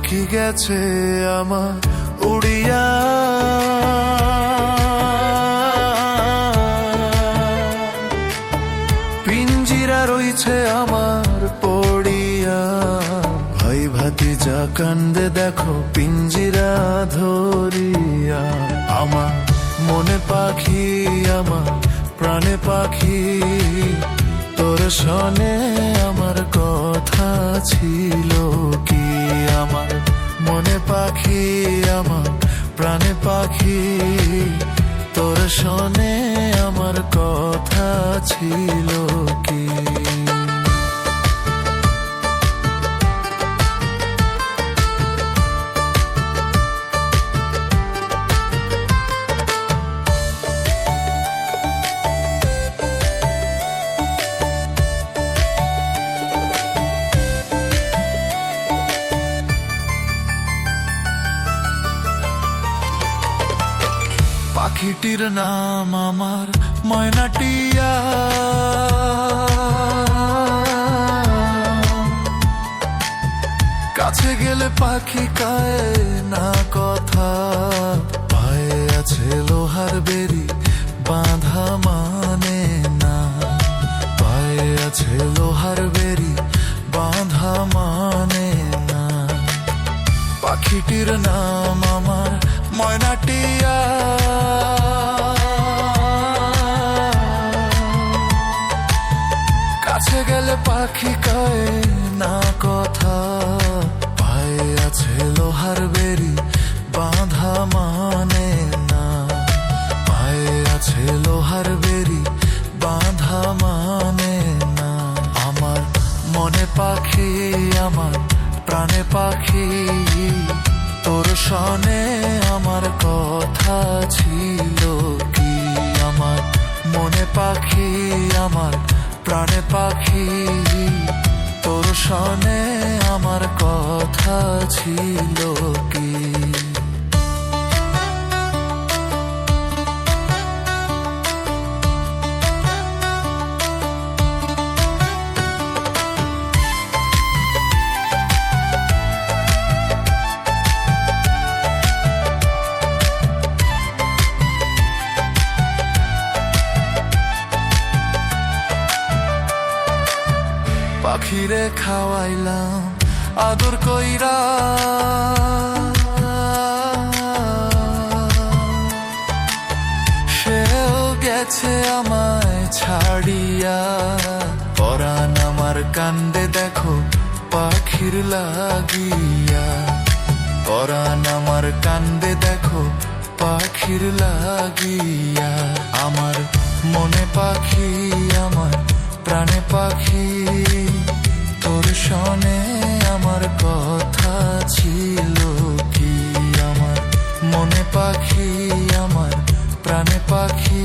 পাখি গেছে আমার উড়িয়া। পিঞ্জিরা রইছে আমার পড়িয়া। ভাই ভাতি যা কান্দে দেখো পিঞ্জিরা ধরিয়া। আমার মনে পাখি, আমার প্রাণে পাখি। তোর সনে আমার কথা ছিল। পাখি তোর সনে আমার কথা ছিল। পাখিটির নাম আমার ময়নাটিয়া। কাছে গেলে পাখি কায় না কথা। পায়ে আছে লোহার বেরি বাঁধা মানে না। পায়ে আছে লোহার বেরি বাঁধা মানে না। পাখিটির নাম আমার ময়নাটিয়া। পাখি কয় না কথা। পায়ে আছে লোহার বেরি বাঁধা মানে না। পায়ে আছে লোহার বেরি বাঁধা মানে না। আমার মনে পাখি, আমার প্রাণে পাখি। তোর সনে আমার কথা ছিল কি? আমার প্রাণে পাখি তোর সনে আমার কথা ছিল। পাখিরে খাওয়াইলাম, আদর কইরা। সেও গেছে আমায় ছাড়িয়া। পরাণ আমার কান্দে দেখো, পাখির লাগিয়া। পরাণ আমার কান্দে দেখো, পাখির লাগিয়া। আমার মনে পাখি, আমার প্রাণে পাখি। শোনে আমার কথা ছিল কি আমার মনে পাখি আমার প্রাণে পাখি?